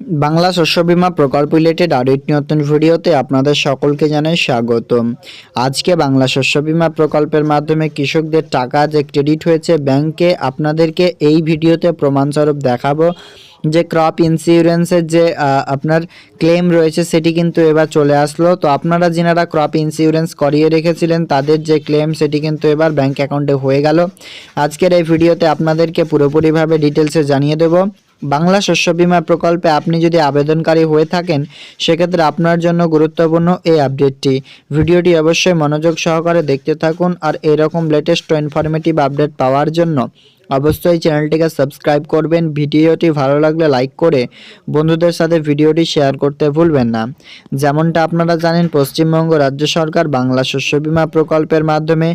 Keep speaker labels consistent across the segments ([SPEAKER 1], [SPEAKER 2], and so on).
[SPEAKER 1] বাংলা শস্য বিমা প্রকল্প রিলেটেড আরও একটি নতুন ভিডিওতে আপনাদের সকলকে জানাই স্বাগতম। আজকে বাংলা শস্য বিমা প্রকল্পের মাধ্যমে কৃষকদের টাকা যে ক্রেডিট হয়েছে ব্যাংকে আপনাদেরকে এই ভিডিওতে প্রমাণস্বরূপ দেখাবো যে ক্রপ ইন্স্যুরেন্সের যে আপনার ক্লেম রয়েছে সেটি কিন্তু এবার চলে আসলো। তো আপনারা যিনারা ক্রপ ইন্স্যুরেন্স করিয়ে রেখেছিলেন, তাদের যে ক্লেম সেটি কিন্তু এবার ব্যাংক অ্যাকাউন্টে হয়ে গেল। আজকের এই ভিডিওতে আপনাদেরকে পুরোপুরিভাবে ডিটেলসে জানিয়ে দেবো। বাংলা শস্য বিমা প্রকল্পে আপনি যদি আবেদনকারী হয়ে থাকেন, সেক্ষেত্রে আপনার জন্য গুরুত্বপূর্ণ এই আপডেটটি। ভিডিওটি অবশ্যই মনোযোগ সহকারে দেখতে থাকুন আর এরকম লেটেস্ট ইনফরমেটিভ আপডেট পাওয়ার জন্য অবশ্যই চ্যানেলটিকে সাবস্ক্রাইব করবেন। ভিডিওটি ভালো লাগলে লাইক করে বন্ধুদের সাথে ভিডিওটি শেয়ার করতে ভুলবেন না। যেমনটা আপনারা জানেন, পশ্চিমবঙ্গ রাজ্য সরকার বাংলা শস্য বিমা প্রকল্পের মাধ্যমে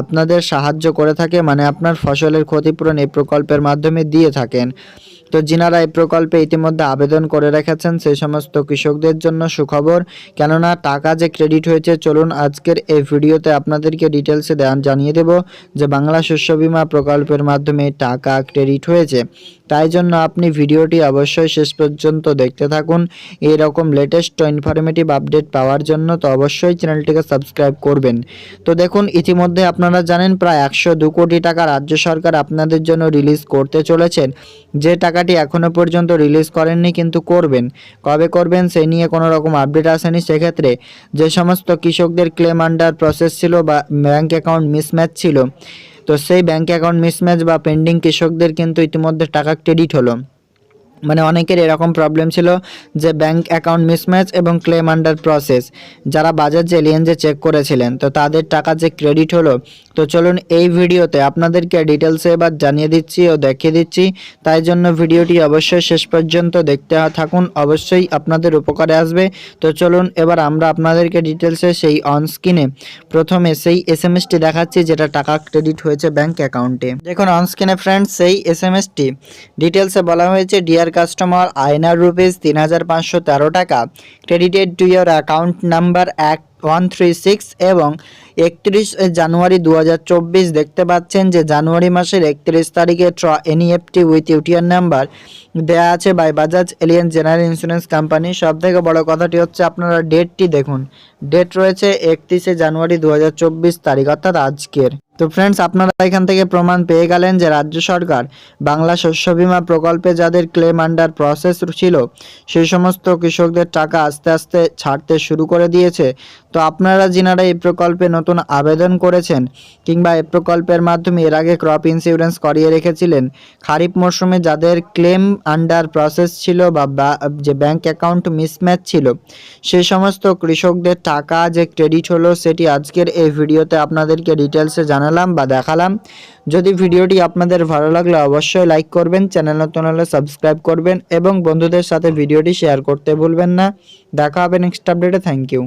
[SPEAKER 1] আপনাদের সাহায্য করে থাকে মানে আপনার ফসলের ক্ষতিপূরণ এই প্রকল্পের মাধ্যমে দিয়ে থাকেন। তো যিনারা এই প্রকল্পে ইতিমধ্যে আবেদন করে রেখেছেন সেই সমস্ত কৃষকদের জন্য সুখবর। কেননা টাকা যে ক্রেডিট হয়েছে, চলুন আজকের এই ভিডিওতে আপনাদেরকে ডিটেলসে জানিয়ে দেব যে বাংলা শস্য বীমা প্রকল্পের মাধ্যমে টাকা ক্রেডিট হয়েছে। তাই জন্য আপনি ভিডিওটি অবশ্যই শেষ পর্যন্ত দেখতে থাকুন। এরকম লেটেস্ট ইনফরমেটিভ আপডেট পাওয়ার জন্য তো অবশ্যই চ্যানেলটিকে সাবস্ক্রাইব করবেন। তো দেখুন, ইতিমধ্যে আপনারা জানেন প্রায় একশো কোটি টাকা রাজ্য সরকার আপনাদের জন্য রিলিজ করতে চলেছেন যে টাকাটি এখনও পর্যন্ত রিলিজ করেননি, কিন্তু করবেন। কবে করবেন সে নিয়ে কোনো রকম আপডেট আসেনি। সেক্ষেত্রে যে সমস্ত কৃষকদের ক্লেম আন্ডার প্রসেস ছিল বা ব্যাঙ্ক অ্যাকাউন্ট মিসম্যাচ ছিল, তো সেই ব্যাঙ্ক অ্যাকাউন্ট মিসম্যাচ বা পেন্ডিং কৃষকদের কিন্তু ইতিমধ্যে টাকা ক্রেডিট হলো। মানে অনেকের এরকম প্রবলেম ছিল যে ব্যাংক অ্যাকাউন্ট মিসম্যাচ এবং ক্লেম আন্ডার প্রসেস যারা বাজাজ এলিয়েন্সে চেক করেছিলেন, তো তাদের টাকা যে ক্রেডিট হলো, তো চলুন এই ভিডিওতে আপনাদেরকে ডিটেলসে এবার জানিয়ে দিচ্ছি ও দেখিয়ে দিচ্ছি। তাই জন্য ভিডিওটি অবশ্যই শেষ পর্যন্ত দেখতে থাকুন, অবশ্যই আপনাদের উপকারে আসবে। তো চলুন এবার আমরা আপনাদেরকে ডিটেলসে সেই অন স্ক্রিনে প্রথমে সেই এস এম এসটি দেখাচ্ছি, যেটা টাকা ক্রেডিট হয়েছে ব্যাংক অ্যাকাউন্টে দেখুন অন স্ক্রিনে ফ্রেন্ডস সেই এস এম এসটি ডিটেলসে বলা হয়েছে ডিয়ার কাস্টমার, আয়নার রুপিস তিন হাজার পাঁচশো তেরো টাকা। Credited to your account number এক ওয়ান থ্রি সিক্স এবং একত্রিশ জানুয়ারি দু হাজার চব্বিশ দেখতে পাচ্ছেন যে জানুয়ারি মাসের একত্রিশ তারিখে ট্র এনইএফটি উইথ ইউটিআর নাম্বার দেয়া আছে by Bajaj Allianz general insurance company সব থেকে বড় কথাটি হচ্ছে আপনারা ডেটটি দেখুন। ডেট রয়েছে একত্রিশে জানুয়ারি দু হাজার চব্বিশ তারিখ, অর্থাৎ আজকের। তো ফ্রেন্ডস আপনারা এখান থেকে প্রমাণ পেয়ে গেলেন যে রাজ্য সরকার বাংলা শস্য বীমা প্রকল্পে যাদের ক্লেম আন্ডার প্রসেস ছিল সেই সমস্ত কৃষকদের টাকা আস্তে আস্তে ছাড়তে শুরু করে দিয়েছে। তো আপনারা যিনারা এই প্রকল্পে নতুন আবেদন করেছেন কিংবা এই প্রকল্পের মাধ্যমে এর আগে ক্রপ ইন্স্যুরেন্স করিয়ে রেখেছিলেন, খারিফ মরশুমে যাদের ক্লেম আন্ডার প্রসেস ছিল বা যে ব্যাংক অ্যাকাউন্ট মিসম্যাচ ছিল সেই সমস্ত কৃষকদের টাকা যে ক্রেডিট হলো সেটি আজকের এই ভিডিওতে আপনাদেরকে ডিটেলসে জানালাম বা দেখালাম। যদি ভিডিওটি আপনাদের ভালো লাগলে অবশ্যই লাইক করবেন, চ্যানেল নতুন হলে সাবস্ক্রাইব করবেন এবং বন্ধুদের সাথে ভিডিওটি শেয়ার করতে ভুলবেন না। দেখা হবে নেক্সট আপডেটে থ্যাংক ইউ